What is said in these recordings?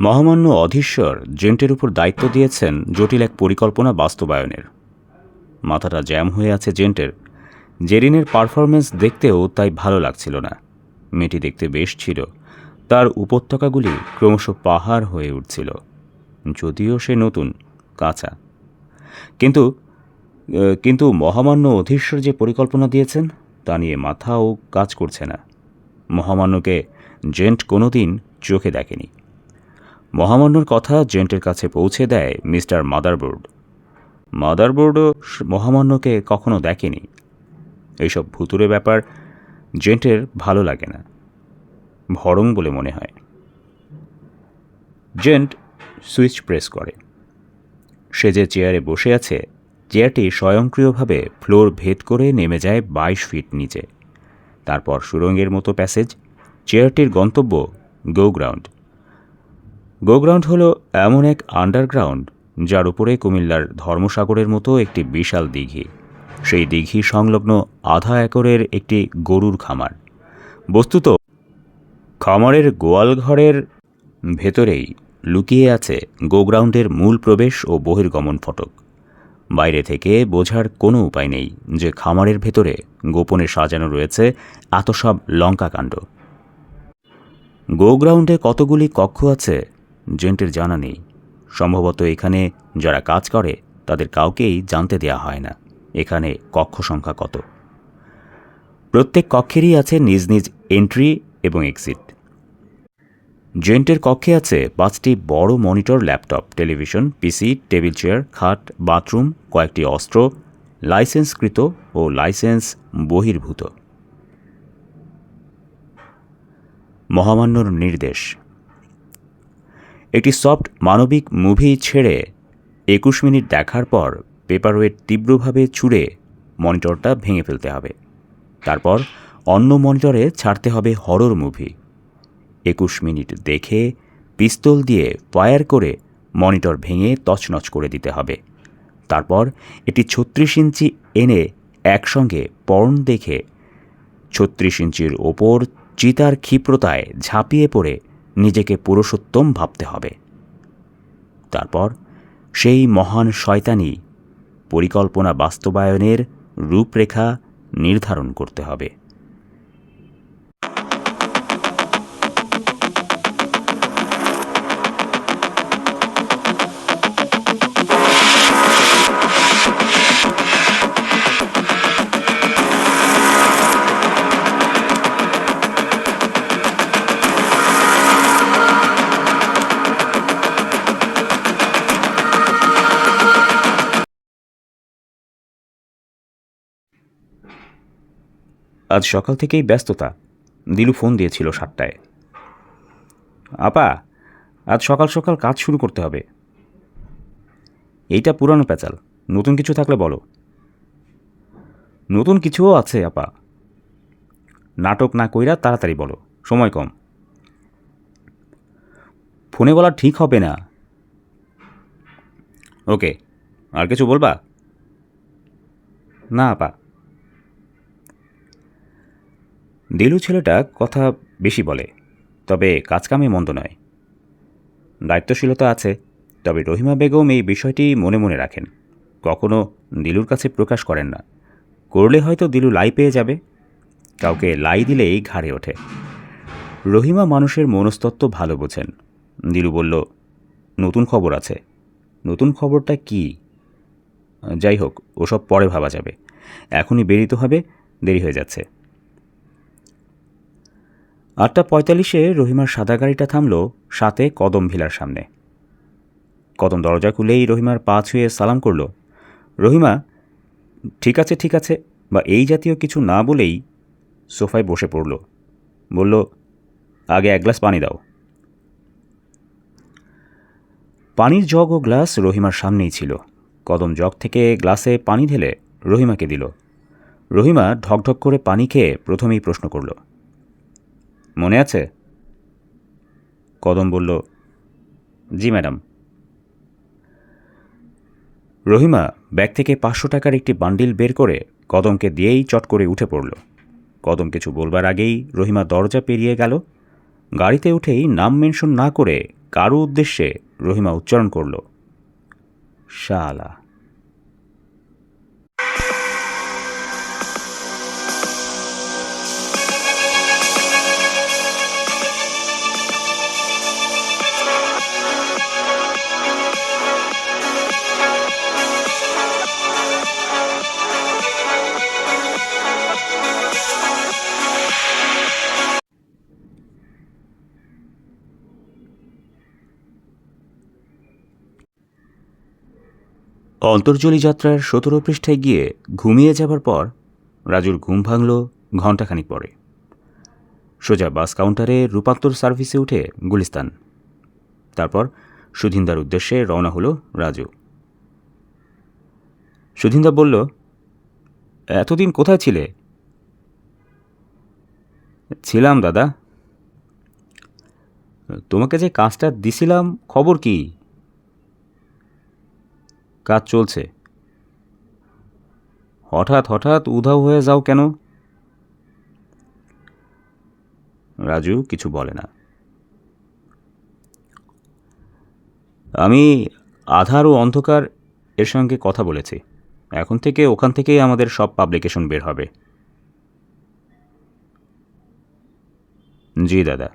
মহামান্য অধীশ্বর জেন্টের উপর দায়িত্ব দিয়েছেন জটিল এক পরিকল্পনা বাস্তবায়নের। মাথাটা জ্যাম হয়ে আছে জেন্টের। জেরিনের পারফরমেন্স দেখতেও তাই ভালো লাগছিল না। মেয়েটি দেখতে বেশ ছিল। তার উপত্যকাগুলি ক্রমশ পাহাড় হয়ে উঠছিল। যদিও সে নতুন, কাঁচা। কিন্তু কিন্তু মহামান্য অধীশ্বর যে পরিকল্পনা দিয়েছেন, তা নিয়ে মাথাও কাজ করছে না। মহামান্যকে জেন্ট কোনোদিন চোখে দেখেনি। মহামান্যর কথা জেন্টের কাছে পৌঁছে দেয় মিস্টার মাদারবোর্ড। মাদারবোর্ডও মহামান্যকে কখনো দেখেনি। এইসব ভুতুরে ব্যাপার জেন্টের ভালো লাগে না। ভরং বলে মনে হয়। জেন্ট সুইচ প্রেস করে। সে যে চেয়ারে বসে আছে, চেয়ারটি স্বয়ংক্রিয়ভাবে ফ্লোর ভেদ করে নেমে যায় বাইশ ফিট নিচে। তারপর সুরঙ্গের মতো প্যাসেজ, চেয়ারটির গন্তব্য গো গ্রাউন্ড। গো গ্রাউন্ড হল এমন এক আন্ডারগ্রাউন্ড যার উপরে কুমিল্লার ধর্মসাগরের মতো একটি বিশাল দিঘি। সেই দিঘি সংলগ্ন আধা একরের একটি গরুর খামার। বস্তুত, খামারের গোয়াল ঘরের ভেতরেই লুকিয়ে আছে গোগ্রাউন্ডের মূল প্রবেশ ও বহির্গমন ফটক। বাইরে থেকে বোঝার কোনো উপায় নেই যে খামারের ভেতরে গোপনে সাজানো রয়েছে এত সব লঙ্কাকাণ্ড। গোগ্রাউন্ডে কতগুলি কক্ষ আছে জেন্টের জানা নেই। সম্ভবত এখানে যারা কাজ করে, তাদের কাউকেই জানতে দেয়া হয় না। এখানে কক্ষ সংখ্যা কত? প্রত্যেক কক্ষেরই আছে নিজ নিজ এন্ট্রি এবং এক্সিট। জেন্টের কক্ষে আছে পাঁচটি বড় monitor, laptop, television, PC, table chair, খাট, বাথরুম, কয়েকটি অস্ত্র, লাইসেন্সকৃত ও লাইসেন্স বহির্ভূত। মহামান্যর নির্দেশ। একটি সফট মানবিক মুভি ছেড়ে একুশ মিনিট দেখার পর পেপারওয়েট তীব্রভাবে ছুঁড়ে মনিটরটা ভেঙে ফেলতে হবে। তারপর অন্য মনিটরে ছাড়তে হবে হরর মুভি। একুশ মিনিট দেখে পিস্তল দিয়ে ফায়ার করে মনিটর ভেঙে তছনছ করে দিতে হবে। তারপর এটি ছত্রিশ ইঞ্চি এনে একসঙ্গে পর্ন দেখে ছত্রিশ ইঞ্চির ওপর চিতার ক্ষিপ্রতায় ঝাঁপিয়ে পড়ে নিজেকে পুরুষোত্তম ভাবতে হবে। তারপর সেই মহান শয়তানি পরিকল্পনা বাস্তবায়নের রূপরেখা নির্ধারণ করতে হবে। আজ সকাল থেকেই ব্যস্ততা। দিলু ফোন দিয়েছিল সাতটায়। আপা, আজ সকাল সকাল কাজ শুরু করতে হবে। এইটা পুরানো প্যাচাল। নতুন কিছু থাকলে বলো। নতুন কিছুও আছে, আপা। নাটক না কইরা তাড়াতাড়ি বলো। সময় কম। ফোনে বলা ঠিক হবে না। ওকে, আর কিছু বলবা? না, আপা। দিলু ছেলেটা কথা বেশি বলে, তবে কাজকামে মন্দ নয়। দায়িত্বশীলতা আছে, তবে রহিমা বেগম এই বিষয়টি মনে মনে রাখেন। কখনো দিলুর কাছে প্রকাশ করেন না। করলে হয়তো দিলু লাই পেয়ে যাবে। কাউকে লাই দিলেই ঘাড়ে ওঠে। রহিমা মানুষের মনস্তত্ত্ব ভালো বোঝেন। দিলু বলল, নতুন খবর আছে। নতুন খবরটা কি? যাই হোক, ওসব পরে ভাবা যাবে। এখনই বেরিতে হবে, দেরি হয়ে যাচ্ছে। আটটা পঁয়তাল্লিশে রহিমার সাদা গাড়িটা থামল সাথে কদম ভিলার সামনে। কদম দরজা খুলেই রহিমার পা ছুঁয়ে সালাম করল, রহিমা, ঠিক আছে ঠিক আছে। বা এই জাতীয় কিছু না বলেই সোফায় বসে পড়ল। বলল, আগে এক গ্লাস পানি দাও। পানির জগ ও গ্লাস রহিমার সামনেই ছিল। কদম জগ থেকে গ্লাসে পানি ঢেলে রহিমাকে দিল। রহিমা ঢকঢক করে পানি খেয়ে প্রথমেই প্রশ্ন করল মনে আছে? কদম বলল, জি, ম্যাডাম। রহিমা ব্যাগ থেকে পাঁচশো টাকার একটি বান্ডিল বের করে কদমকে দিয়েই চট করে উঠে পড়ল। কদম কিছু বলবার আগেই রহিমা দরজা পেরিয়ে গেল। গাড়িতে উঠেই নাম মেনশন না করে কারও উদ্দেশ্যে রহিমা উচ্চারণ করল, শালা। অন্তর্জলী যাত্রার সতেরো পৃষ্ঠায় গিয়ে ঘুমিয়ে যাবার পর রাজুর ঘুম ভাঙল ঘণ্টাখানিক পরে। সোজা বাস কাউন্টারে রূপান্তর সার্ভিসে উঠে গুলিস্তান। তারপর সুধিন্দার উদ্দেশ্যে রওনা হলো রাজু। সুধিন্দা বলল, এতদিন কোথায় ছিলে? ছিলাম, দাদা। তোমাকে যে কাজটা দিছিলাম, খবর কি? কাজ চলছে। হঠাৎ হঠাৎ উধাও হয়ে যাও কেন? রাজু কিছু বলে না। আমি আধার ও অন্ধকার এর সঙ্গে কথা বলেছি। এখন থেকে ওখান থেকেই আমাদের সব পাবলিকেশন বের হবে। জি, দাদা।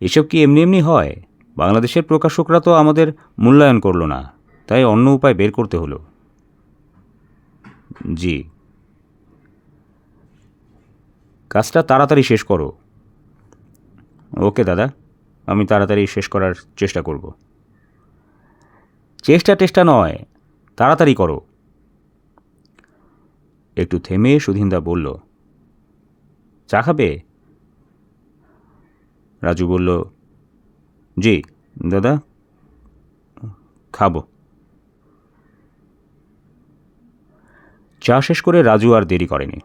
এসব কি এমনি এমনি হয়? বাংলাদেশের প্রকাশকরা তো আমাদের মূল্যায়ন করল না। তাই অন্য উপায় বের করতে হলো। জি। কাজটা তাড়াতাড়ি শেষ করো। ওকে দাদা, আমি তাড়াতাড়ি শেষ করার চেষ্টা করব। চেষ্টা টেষ্টা নয়, তাড়াতাড়ি করো। একটু থেমে সুধিন্দা বলল, চা খাবে? রাজু বলল, জি, দাদা, খাব। চা শেষ করে রাজু আর দেরি করেনি।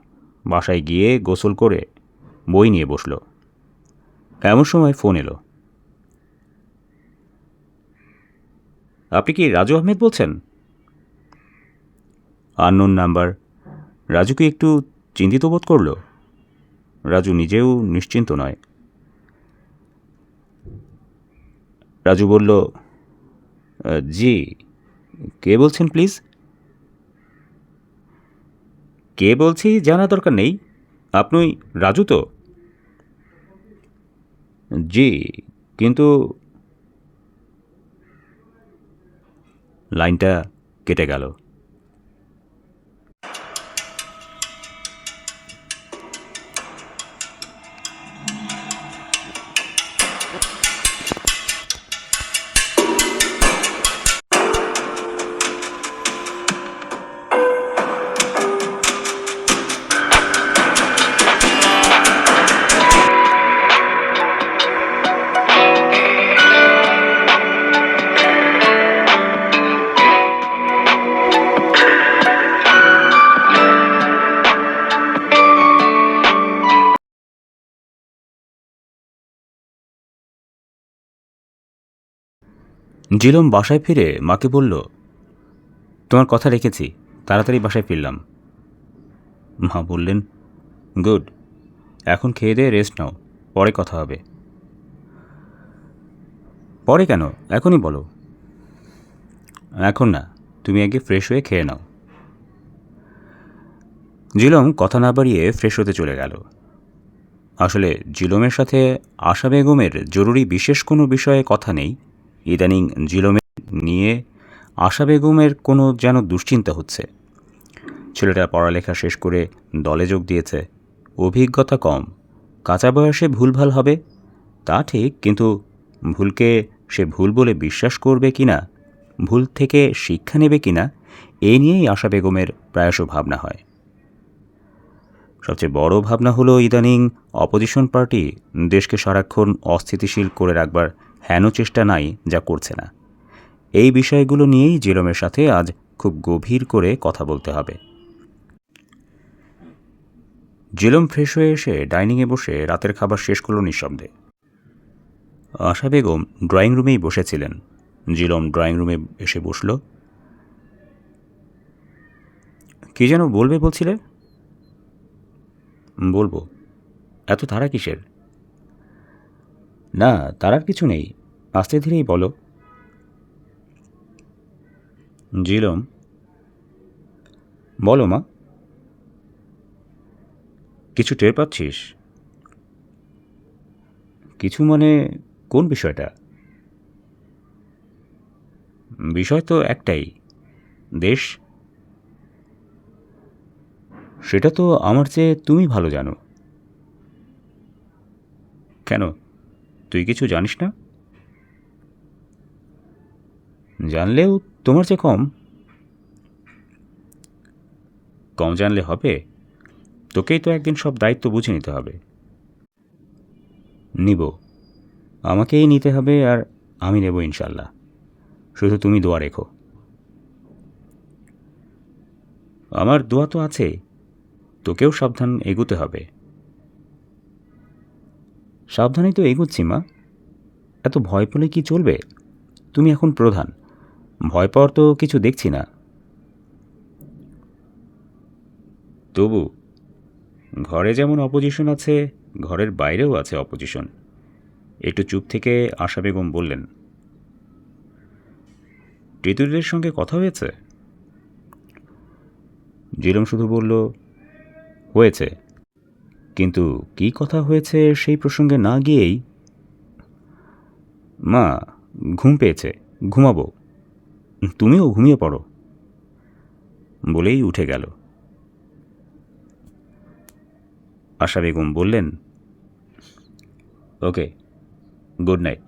বাসায় গিয়ে গোসল করে বই নিয়ে বসল। এমন সময় ফোন এলো। আপনি কি রাজু আহমেদ বলছেন? Unknown number. রাজুকে একটু চিন্তিত বোধ করল। রাজু নিজেও নিশ্চিন্ত নয়। রাজু বলল জি, কে বলছেন প্লিজ? কে বলছি জানা দরকার নেই? আপনি রাজু তো? জি কিন্তু লাইনটা কেটে গেল। জিলম বাসায় ফিরে মাকে বলল, তোমার কথা রেখেছি, তাড়াতাড়ি বাসায় ফিরলাম। মা বললেন, গুড, এখন খেয়ে দিয়ে রেস্ট নাও, পরে কথা হবে। পরে কেন? এখনই বলো। এখন না, তুমি আগে ফ্রেশ হয়ে খেয়ে নাও। জিলম কথা না বাড়িয়ে ফ্রেশ হতে চলে গেল। আসলে জিলমের সাথে আশা বেগমের জরুরি বিশেষ কোনো বিষয়ে কথা নেই। ইদানিং জিলমের নিয়ে আশা বেগমের কোনো যেন দুশ্চিন্তা হচ্ছে। ছেলেটা পড়ালেখা শেষ করে দলে যোগ দিয়েছে। অভিজ্ঞতা কম। কাঁচা বয়সে ভুলভাল হবে? তা ঠিক, কিন্তু ভুলকে সে ভুল বলে বিশ্বাস করবে কি না ভুল থেকে শিক্ষা নেবে কি না এই নিয়েই আশা বেগমের প্রায়শ ভাবনা হয়। সবচেয়ে বড় ভাবনা হলো ইদানিং অপোজিশন পার্টি দেশকে সারাক্ষণ অস্থিতিশীল করে রাখবার হেন চেষ্টা নাই যা করছে না। এই বিষয়গুলো নিয়েই জেরমের সাথে আজ খুব গভীর করে কথা বলতে হবে। জেলম ফ্রেশ হয়ে এসে ডাইনিংয়ে বসে রাতের খাবার শেষ করল নিঃশব্দে। আশা বেগম ড্রয়িং রুমেই বসেছিলেন। জিলম ড্রয়িং রুমে এসে বসল। কি যেন বলবে বলছিলে? বলব। এত তারা কিসের? না, তার আর কিছু নেই। আস্তে ধীরেই বলো। জিলম। বলো মা। কিছু টের পাচ্ছিস? কিছু মানে কোন বিষয়টা? বিষয় তো একটাই। দেশ। সেটা তো আমার চেয়ে তুমি ভালো জানো। কেন? তুই কিছু জানিস না? জানলেও তোমার চেয়ে কম। কম জানলে হবে? তোকেই তো একদিন সব দায়িত্ব বুঝে নিতে হবে। নিব। আমাকেই নিতে হবে আর আমি নেব ইনশাল্লাহ। শুধু তুমি দোয়া রেখো। আমার দোয়া তো আছে। তোকেও সাবধান এগুতে হবে। সাবধানেই তো এগুচ্ছি, মা। এত ভয় পেলে কি চলবে? তুমি এখন প্রধান। ভয় পাওয়ার তো কিছু দেখছি না। তবু, ঘরে যেমন অপোজিশন আছে, ঘরের বাইরেও আছে অপোজিশন একটু চুপ থেকে আশা বেগম বললেন টিতুরিদের সঙ্গে কথা হয়েছে? জিরম শুধু বলল, হয়েছে। কিন্তু কি কথা হয়েছে সেই প্রসঙ্গে না গিয়েই? মা, ঘুম পেয়েছে, ঘুমাবো। তুমিও ঘুমিয়ে পড়ো। বলেই উঠে গেল। আশা বেগম বললেন, ওকে, গুড নাইট।